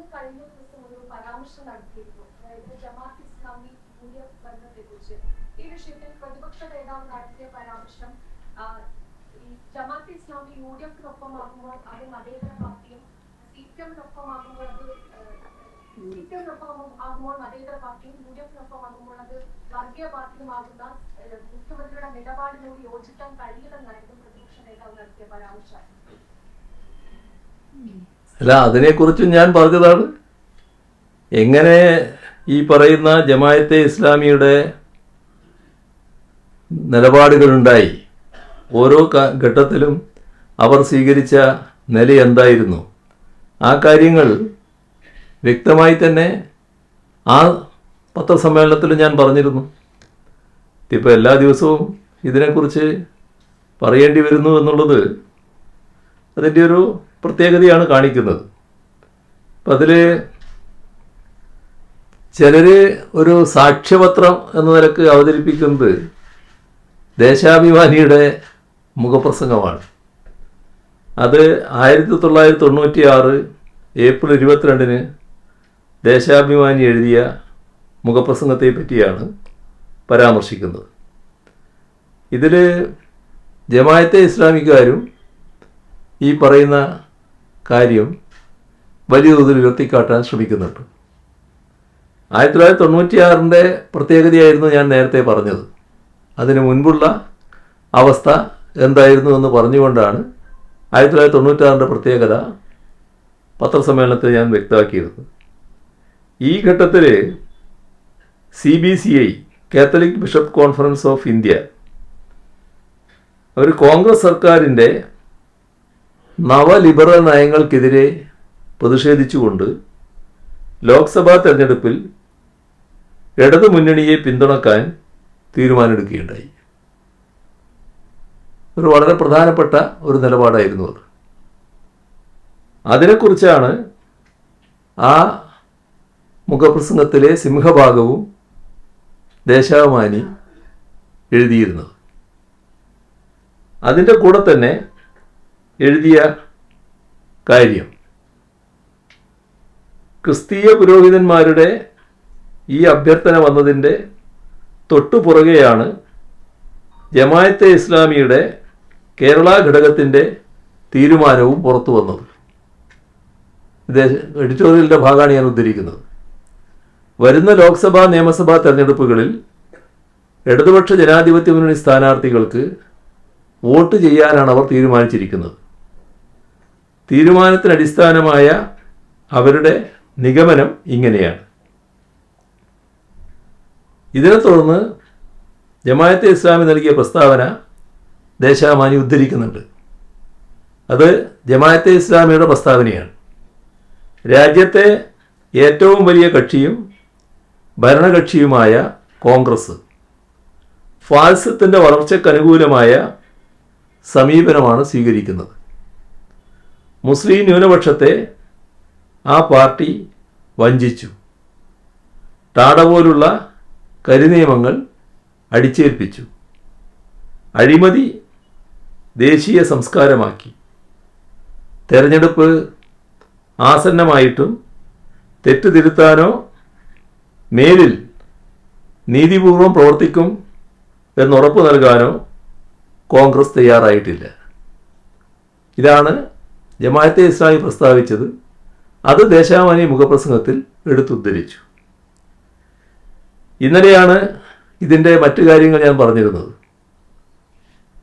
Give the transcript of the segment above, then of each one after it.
അങ്ങ് കഴിഞ്ഞ ദിവസം ഒരു പരാമർശം നടത്തിയിരുന്നു. അതായത് ജമാഅത്ത് ഇസ്ലാമി യു ബന്ധത്തെ കുറിച്ച് ഈ വിഷയത്തിൽ പ്രതിപക്ഷ നേതാവ് നടത്തിയ പരാമർശം ഈ ജമാഅത്ത് ഇസ്ലാമി യു ഡി എഫിനൊപ്പമാകുമ്പോൾ അത് മതേതര പാർട്ടിയും സി പി എമ്മിനൊപ്പമാകുമ്പോൾ അത് സി പി എമ്മിനൊപ്പം ആകുമ്പോൾ മതേതര പാർട്ടിയും യു ഡി എഫിനൊപ്പം ആകുമ്പോൾ അത് വർഗീയ പാർട്ടിയുമാകുന്ന മുഖ്യമന്ത്രിയുടെ നിലപാടിനോട് യോജിക്കാൻ കഴിയില്ലെന്നായിരുന്നു പ്രതിപക്ഷ നേതാവ് നടത്തിയ പരാമർശം. അല്ല അതിനെക്കുറിച്ചും ഞാൻ പറഞ്ഞതാണ്. എങ്ങനെ ഈ പറയുന്ന ജമായത്തെ ഇസ്ലാമിയുടെ നിലപാടുകളുണ്ടായി? ഓരോ ഘട്ടത്തിലും അവർ സ്വീകരിച്ച നില എന്തായിരുന്നു? ആ കാര്യങ്ങൾ വ്യക്തമായി തന്നെ ആ പത്രസമ്മേളനത്തിൽ ഞാൻ പറഞ്ഞിരുന്നു. ഇപ്പോൾ എല്ലാ ദിവസവും ഇതിനെക്കുറിച്ച് പറയേണ്ടി വരുന്നു എന്നുള്ളത് അതിന്റെ ഒരു പ്രത്യേകതയാണ് കാണിക്കുന്നത്. അപ്പം അതിൽ ചിലർ ഒരു സാക്ഷ്യപത്രം എന്ന നിലയ്ക്ക് അവതരിപ്പിക്കുന്നത് ദേശാഭിമാനിയുടെ മുഖപ്രസംഗമാണ്. അത് ആയിരത്തി തൊള്ളായിരത്തി തൊണ്ണൂറ്റി ആറ് ഏപ്രിൽ ഇരുപത്തിരണ്ടിന് ദേശാഭിമാനി എഴുതിയ മുഖപ്രസംഗത്തെ പറ്റിയാണ് പരാമർശിക്കുന്നത്. ഇതിൽ ജമായത്തെ ഇസ്ലാമിക്കാരും ഈ പറയുന്ന കാര്യം വലിയ തോതിൽ ഉയർത്തിക്കാട്ടാൻ ശ്രമിക്കുന്നുണ്ട്. ആയിരത്തി തൊള്ളായിരത്തി തൊണ്ണൂറ്റിയാറിന്റെ പ്രത്യേകതയായിരുന്നു ഞാൻ നേരത്തെ പറഞ്ഞത്. അതിന് മുൻപുള്ള അവസ്ഥ എന്തായിരുന്നു എന്ന് പറഞ്ഞുകൊണ്ടാണ് ആയിരത്തി തൊള്ളായിരത്തി തൊണ്ണൂറ്റാറിന്റെ പ്രത്യേകത പത്രസമ്മേളനത്തിൽ ഞാൻ വ്യക്തമാക്കിയിരുന്നത്. ഈ ഘട്ടത്തിൽ C B C I Catholic bishop conference of India അവർ കോൺഗ്രസ് സർക്കാരിന്റെ നവലിബറൽ നയങ്ങൾക്കെതിരെ പ്രതിഷേധിച്ചുകൊണ്ട് ലോക്സഭാ തെരഞ്ഞെടുപ്പിൽ ഇടതു മുന്നണിയെ പിന്തുണക്കാൻ തീരുമാനമെടുക്കുകയുണ്ടായി. ഒരു വളരെ പ്രധാനപ്പെട്ട ഒരു നിലപാടായിരുന്നു അത്. അതിനെക്കുറിച്ചാണ് ആ മുഖപ്രസംഗത്തിലെ സിംഹഭാഗവും ദേശാഭിമാനി എഴുതിയിരുന്നത്. അതിന്റെ കൂടെ തന്നെ എഴുതിയ കാര്യം. ക്രിസ്തീയ പുരോഹിതന്മാരുടെ ഈ അഭ്യർത്ഥന വന്നതിന്റെ തൊട്ടു പുറകെയാണ് ജമായത്തെ ഇസ്ലാമിയുടെ കേരള ഘടകത്തിന്റെ തീരുമാനവും പുറത്തു വന്നത്. ഇത് എഡിറ്റോറിയലിന്റെ ഭാഗമാണ് ഞാൻ ഉദ്ധരിക്കുന്നത്. വരുന്ന ലോക്സഭാ നിയമസഭാ തെരഞ്ഞെടുപ്പുകളിൽ ഇടതുപക്ഷ ജനാധിപത്യ മുന്നണി സ്ഥാനാർത്ഥികൾക്ക് വോട്ട് ചെയ്യാനാണ് അവർ തീരുമാനിച്ചിരിക്കുന്നത്. തീരുമാനത്തിന് അടിസ്ഥാനമായ അവരുടെ നിഗമനം ഇങ്ങനെയാണ്. ഇതിനെ തുടർന്ന് ജമായത്തെ ഇസ്ലാമി നൽകിയ പ്രസ്താവന ദേശാമാനി ഉദ്ധരിക്കുന്നുണ്ട്. അത് ജമായത്തെ ഇസ്ലാമിയുടെ പ്രസ്താവനയാണ്. രാജ്യത്തെ ഏറ്റവും വലിയ കക്ഷിയും ഭരണകക്ഷിയുമായ കോൺഗ്രസ് ഫാസിസത്തിന്റെ വളർച്ചയ്ക്കനുകൂലമായ സമീപനമാണ് സ്വീകരിക്കുന്നത്. മുസ്ലിം ന്യൂനപക്ഷത്തെ ആ പാർട്ടി വഞ്ചിച്ചു. ടാട പോലുള്ള കരിനിയമങ്ങൾ അടിച്ചേൽപ്പിച്ചു. അഴിമതി ദേശീയ സംസ്കാരമാക്കി. തെരഞ്ഞെടുപ്പ് ആസന്നമായിട്ടും തെറ്റ് തിരുത്താനോ മേലിൽ നീതിപൂർവം പ്രവർത്തിക്കും എന്നുറപ്പ് നൽകാനോ കോൺഗ്രസ് തയ്യാറായിട്ടില്ല. ഇതാണ് ജമാഅത്തെ ഇസ്ലാമി പ്രസ്താവിച്ചത് അത് ദേശാമാനി മുഖപ്രസംഗത്തിൽ എടുത്തുദ്ധരിച്ചു. ഇന്നലെയാണ് ഇതിന്റെ മറ്റു കാര്യങ്ങൾ ഞാൻ പറഞ്ഞിരുന്നത്.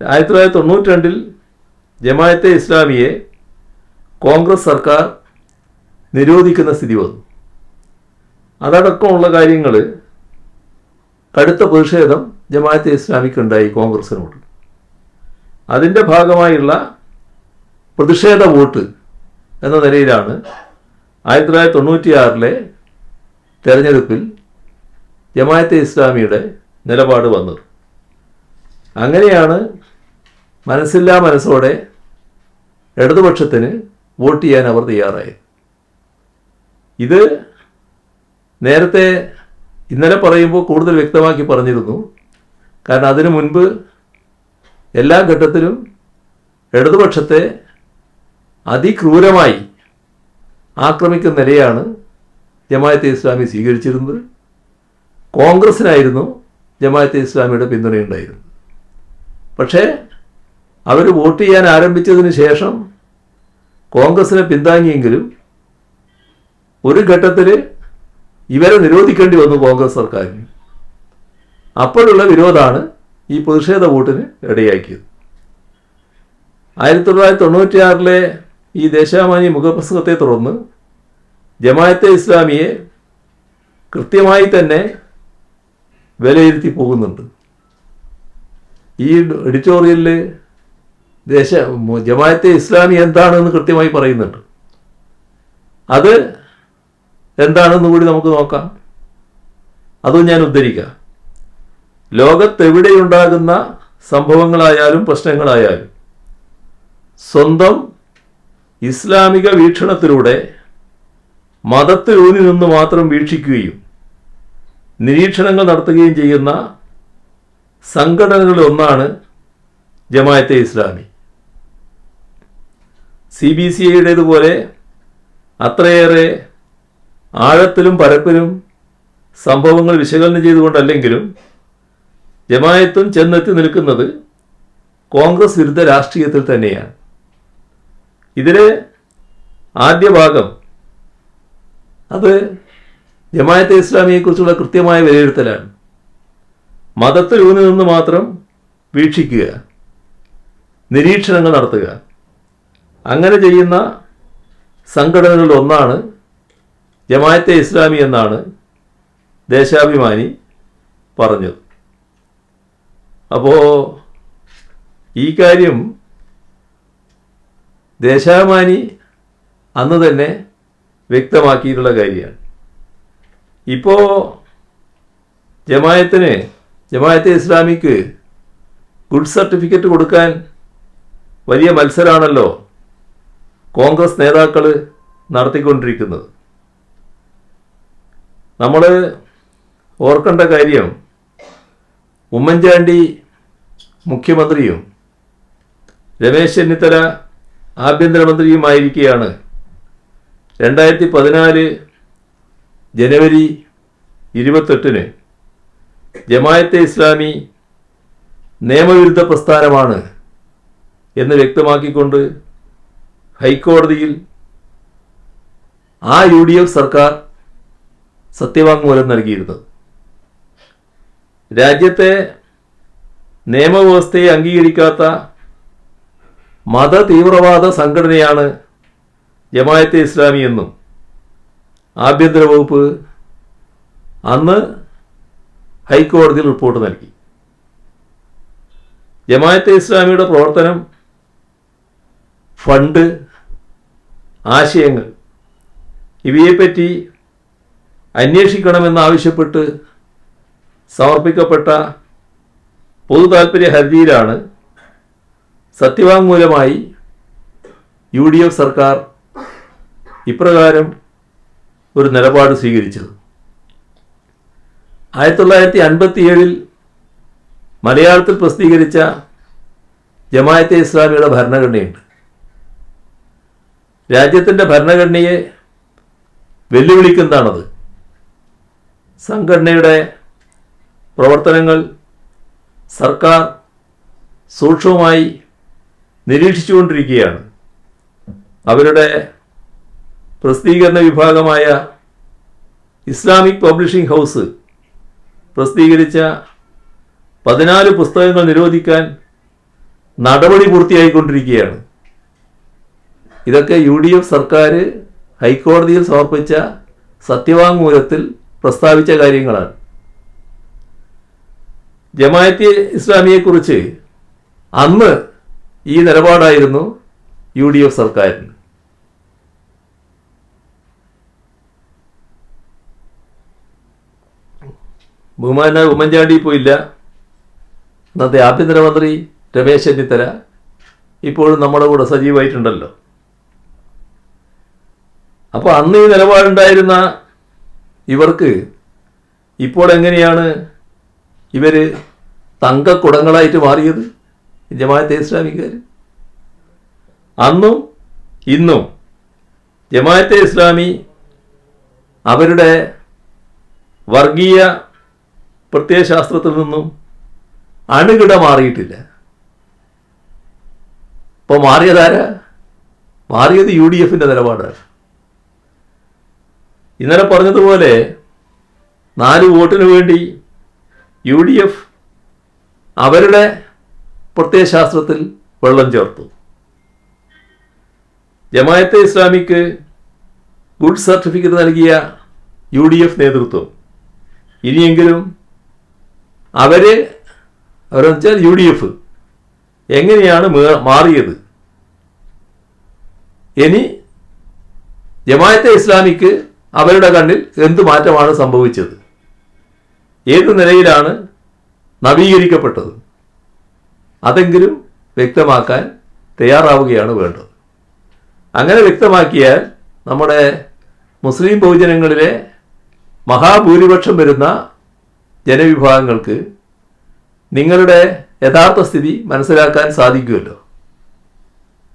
ആയിരത്തി തൊള്ളായിരത്തി തൊണ്ണൂറ്റി രണ്ടിൽ ജമാഅത്തെ ഇസ്ലാമിയെ കോൺഗ്രസ് സർക്കാർ നിരോധിക്കുന്ന സ്ഥിതി വന്നു. അതടക്കമുള്ള കാര്യങ്ങൾ കടുത്ത പ്രതിഷേധം ജമാഅത്തെ ഇസ്ലാമിക്കുണ്ടായി കോൺഗ്രസിനോട്. അതിന്റെ ഭാഗമായുള്ള പ്രതിഷേധ വോട്ട് എന്ന നിലയിലാണ് ആയിരത്തി തൊള്ളായിരത്തി തെരഞ്ഞെടുപ്പിൽ ജമാഅത്തെ ഇസ്ലാമിയുടെ നിലപാട് വന്നത്. അങ്ങനെയാണ് മനസ്സില്ലാ മനസ്സോടെ ഇടതുപക്ഷത്തിന് വോട്ട് ചെയ്യാൻ അവർ തയ്യാറായത്. ഇത് നേരത്തെ ഇന്നലെ പറയുമ്പോൾ കൂടുതൽ വ്യക്തമാക്കി പറഞ്ഞിരുന്നു. കാരണം അതിനു മുൻപ് എല്ലാ ഘട്ടത്തിലും ഇടതുപക്ഷത്തെ അതിക്രൂരമായി ആക്രമിക്കുന്ന നിലയാണ് ജമായത്തെ ഇസ്ലാമി സ്വീകരിച്ചിരുന്നത്. കോൺഗ്രസ്സിനായിരുന്നു ജമായത്തെ ഇസ്ലാമിയുടെ പിന്തുണയുണ്ടായിരുന്നത്. പക്ഷേ അവർ വോട്ട് ചെയ്യാൻ ആരംഭിച്ചതിന് ശേഷം കോൺഗ്രസിനെ പിന്താങ്ങിയെങ്കിലും ഒരു ഘട്ടത്തിൽ ഇവരെ നിരോധിക്കേണ്ടി വന്നു കോൺഗ്രസ് സർക്കാരിന്. അപ്പോഴുള്ള വിരോധമാണ് ഈ പ്രതിഷേധ വോട്ടിന് ഇടയാക്കിയത്. ആയിരത്തി തൊള്ളായിരത്തി തൊണ്ണൂറ്റിയാറിലെ ഈ ദേശാമാനി മുഖപ്രസംഗത്തെ തുടർന്ന് ജമാഅത്തെ ഇസ്ലാമിയെ കൃത്യമായി തന്നെ വിലയിരുത്തി പോകുന്നുണ്ട്. ഈ എഡിറ്റോറിയലിൽ ദേശ ജമാഅത്തെ ഇസ്ലാമി എന്താണെന്ന് കൃത്യമായി പറയുന്നുണ്ട്. അത് എന്താണെന്ന് കൂടി നമുക്ക് നോക്കാം. അതും ഞാൻ ഉദ്ധരിക്കാം. ലോകത്തെവിടെയുണ്ടാകുന്ന സംഭവങ്ങളായാലും പ്രശ്നങ്ങളായാലും സ്വന്തം ഇസ്ലാമിക വീക്ഷണത്തിലൂടെ മതത്തെ മതത്തിലൂന്നി നിന്ന് മാത്രം വീക്ഷിക്കുകയും നിരീക്ഷണങ്ങൾ നടത്തുകയും ചെയ്യുന്ന സംഘടനകളിൽ ഒന്നാണ് Jamaat-e Islami. C B C ഐയുടേതുപോലെ അത്രയേറെ ആഴത്തിലും പരപ്പിലും സംഭവങ്ങൾ വിശകലനം ചെയ്തുകൊണ്ടല്ലെങ്കിലും ജമായത്തും ചെന്നെത്തി നിൽക്കുന്നത് കോൺഗ്രസ് വിരുദ്ധ രാഷ്ട്രീയത്തിൽ തന്നെയാണ്. ഇതിലെ ആദ്യ ഭാഗം അത് ജമായത്തെ ഇസ്ലാമിയെക്കുറിച്ചുള്ള കൃത്യമായ വിലയിരുത്തലാണ്. മതത്തിൽ ഊന്നി നിന്ന് മാത്രം വീക്ഷിക്കുക. നിരീക്ഷണങ്ങൾ നടത്തുക. അങ്ങനെ ചെയ്യുന്ന സംഘടനകളിൽ ഒന്നാണ് ജമായത്തെ ഇസ്ലാമി എന്നാണ് ദേശാഭിമാനി പറഞ്ഞത്. അപ്പോൾ ഈ കാര്യം ദേശാഭിമാനി അന്ന് തന്നെ വ്യക്തമാക്കിയിട്ടുള്ള കാര്യമാണ്. ഇപ്പോൾ ജമായത്തിന് ജമായത്തെ ഇസ്ലാമിക്ക് ഗുഡ് സർട്ടിഫിക്കറ്റ് കൊടുക്കാൻ വലിയ മത്സരമാണല്ലോ കോൺഗ്രസ് നേതാക്കൾ നടത്തിക്കൊണ്ടിരിക്കുന്നത്. നമ്മൾ ഓർക്കേണ്ട കാര്യം ഉമ്മൻചാണ്ടി മുഖ്യമന്ത്രിയും രമേശ് ചെന്നിത്തല ആഭ്യന്തരമന്ത്രിയുമായിരിക്കെയാണ്. രണ്ടായിരത്തി പതിനാല് ജനുവരി ഇരുപത്തെട്ടിന് ജമായത്തെ ഇസ്ലാമി നിയമവിരുദ്ധ പ്രസ്ഥാനമാണ് എന്ന് വ്യക്തമാക്കിക്കൊണ്ട് ഹൈക്കോടതിയിൽ ആ യു ഡി എഫ് സർക്കാർ സത്യവാങ്മൂലം നൽകിയിരുന്നത് രാജ്യത്തെ നിയമവ്യവസ്ഥയെ അംഗീകരിക്കാത്ത മത തീവ്രവാദ സംഘടനയാണ് ജമായത്തെ ഇസ്ലാമി എന്നും ആഭ്യന്തര വകുപ്പ് അന്ന് ഹൈക്കോടതിയിൽ റിപ്പോർട്ട് നൽകി. ജമായത്തെ ഇസ്ലാമിയുടെ പ്രവർത്തനം ഫണ്ട് ആശയങ്ങൾ ഇവയെപ്പറ്റി അന്വേഷിക്കണമെന്നാവശ്യപ്പെട്ട് സമർപ്പിക്കപ്പെട്ട പൊതു താൽപ്പര്യ ഹർജിയിലാണ് സത്യവാങ്മൂലമായി യു ഡി എഫ് സർക്കാർ ഇപ്രകാരം ഒരു നിലപാട് സ്വീകരിച്ചത്. ആയിരത്തി തൊള്ളായിരത്തി അൻപത്തിയേഴിൽ മലയാളത്തിൽ പ്രസിദ്ധീകരിച്ച ജമായത്തെ ഇസ്ലാമിയുടെ ഭരണഘടനയുണ്ട്. രാജ്യത്തിന്റെ ഭരണഘടനയെ വെല്ലുവിളിക്കുന്നതാണത്. സംഘടനയുടെ പ്രവർത്തനങ്ങൾ സർക്കാർ സൂക്ഷ്മമായി നിരീക്ഷിച്ചുകൊണ്ടിരിക്കുകയാണ്. അവരുടെ പ്രസിദ്ധീകരണ വിഭാഗമായ ഇസ്ലാമിക് പബ്ലിഷിംഗ് ഹൗസ് പ്രസിദ്ധീകരിച്ച പതിനാല് പുസ്തകങ്ങൾ നിരോധിക്കാൻ നടപടി പൂർത്തിയായിക്കൊണ്ടിരിക്കുകയാണ്. ഇതൊക്കെ യു ഡി എഫ് സർക്കാർ ഹൈക്കോടതിയിൽ സമർപ്പിച്ച സത്യവാങ്മൂലത്തിൽ പ്രസ്താവിച്ച കാര്യങ്ങളാണ്. ജമായത്തെ ഇസ്ലാമിയെക്കുറിച്ച് അന്ന് ഈ നിലപാടായിരുന്നു യു ഡി എഫ് സർക്കാരിന്. ബഹുമാന ഉമ്മൻചാണ്ടി പോയില്ല. ഇല്ല ഇന്നത്തെ ആഭ്യന്തരമന്ത്രി രമേശ് ചെന്നിത്തല ഇപ്പോഴും നമ്മുടെ കൂടെ സജീവമായിട്ടുണ്ടല്ലോ അപ്പോൾ അന്ന് ഈ നിലപാടുണ്ടായിരുന്ന ഇവർക്ക് ഇപ്പോൾ എങ്ങനെയാണ് ഇവർ തങ്കക്കുടങ്ങളായിട്ട് മാറിയത്? ജമാഅത്തെ ഇസ്ലാമിക്കാർ അന്നും ഇന്നും ജമാഅത്തെ ഇസ്ലാമി അവരുടെ വർഗീയ പ്രത്യയശാസ്ത്രത്തിൽ നിന്നും അണുകിട മാറിയിട്ടില്ല. ഇപ്പോൾ മാറിയതാരാ മാറിയത് യു ഡി എഫിന്റെ നിലപാടാണ്. ഇന്നലെ പറഞ്ഞതുപോലെ നാല് വോട്ടിന് വേണ്ടി യു ഡി എഫ് അവരുടെ പ്രത്യയശാസ്ത്രത്തിൽ വെള്ളം ചേർത്തു. ജമായത്തെ ഇസ്ലാമിക്ക് ഗുഡ് സർട്ടിഫിക്കറ്റ് നൽകിയ യു ഡി എഫ് നേതൃത്വം. ഇനിയെങ്കിലും അവർ അവരെന്ന് വെച്ചാൽ യു ഡി എഫ് എങ്ങനെയാണ് മാറിയത്? ഇനി ജമായത്തെ ഇസ്ലാമിക്ക് അവരുടെ കണ്ണിൽ എന്ത് മാറ്റമാണ് സംഭവിച്ചത്? ഏത് നിലയിലാണ് നവീകരിക്കപ്പെട്ടത്? അതെങ്കിലും വ്യക്തമാക്കാൻ തയ്യാറാവുകയാണ് വേണ്ടത്. അങ്ങനെ വ്യക്തമാക്കിയാൽ നമ്മുടെ മുസ്ലിം ബഹുജനങ്ങളിലെ മഹാഭൂരിപക്ഷം വരുന്ന ജനവിഭാഗങ്ങൾക്ക് നിങ്ങളുടെ യഥാർത്ഥ സ്ഥിതി മനസ്സിലാക്കാൻ സാധിക്കുമല്ലോ.